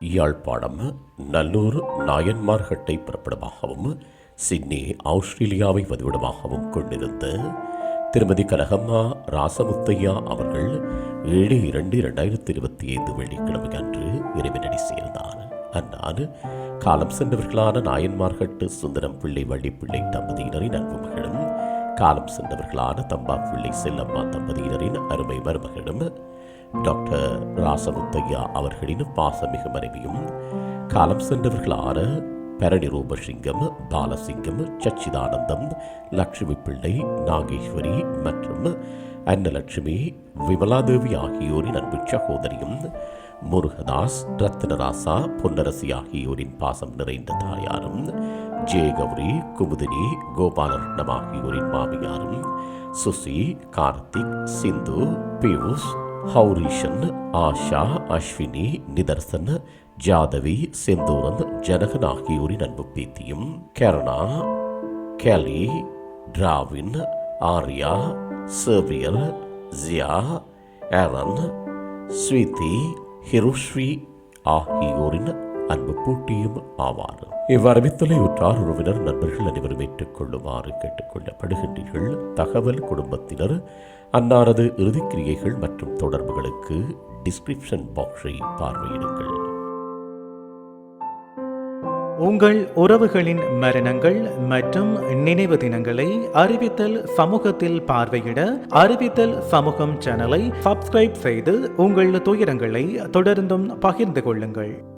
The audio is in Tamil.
யாழ்ப்பாணம் நல்லூர் நாயன்மார்கட்டை பிறப்பிடமாகவும் சிட்னி ஆஸ்திரேலியாவை வதிவிடமாகவும் கொண்டிருந்த திருமதி கனகம்மா ராசமுத்தையா அவர்கள் ஏழு இரண்டு இரண்டாயிரத்தி இருபத்தி ஐந்து வெள்ளிக்கிழமை அன்று இறைவனடி சேர்ந்தார். அந்நாள் காலம் சென்றவர்களான நாயன்மார்கட்டு சுந்தரம் பிள்ளை வள்ளிப்பிள்ளை தம்பதியினரின் அன்பு மகளும் காலம் சென்றவர்களான தம்பா பிள்ளை செல்லம்மா தம்பதியினரின் அருமை மருமகளும் டாக்டர் ராசமுத்தையா அவர்களின் பாசமிகு மனைவியும் காலம் சென்றவர்களான பரணி ரூபசிங்கம் பாலசிங்கம் சச்சிதானந்தம் லட்சுமி பிள்ளை நாகேஸ்வரி மற்றும் அன்னலட்சுமி விமலாதேவி ஆகியோரின் அன்பு சகோதரியும் முருகதாஸ் ரத்னராசா பொன்னரசி ஆகியோரின் பாசம் நிறைந்த தாயாரும் ஜெயகௌரி குமுதினி கோபாலரட்னம் ஆகியோரின் மாமியாரும் சுசி கார்த்திக் சிந்து பியூஷ் ஹௌரீஷன் ஆஷா அஸ்வினி நிதர்சன் ஜாதவி செந்தூரன் ஜனகன் ஆகியோரின் அன்பு பேத்தியும் கருணா கேலி டிராவின் ஆர்யா சேவியர் ஜியா ஏரன் ஸ்வீதி ஹிருஷ்வி ஆகியோரின் அன்பு பூட்டியும் ஆவார். வித்தலை உற்றார் உறவினர் நண்பர்கள் அனைவரும் ஏற்றுக்கொள்ளுமாறு கேட்டுக்கொள்ளப்படுகின்றீர்கள். தகவல் குடும்பத்தினர் அன்னாரது இறுதிக்கிரியைகள் மற்றும் தொடர்புகளுக்கு டிஸ்கிரிப்ஷன் பாக்ஸை பார்வையிடுங்கள். உங்கள் உறவுகளின் மரணங்கள் மற்றும் நினைவு தினங்களை அறிவித்தல் சமூகத்தில் பார்வையிட அறிவித்தல் சமூகம் சேனலை சப்ஸ்கிரைப் செய்து உங்கள் துயரங்களை தொடர்ந்தும் பகிர்ந்து கொள்ளுங்கள்.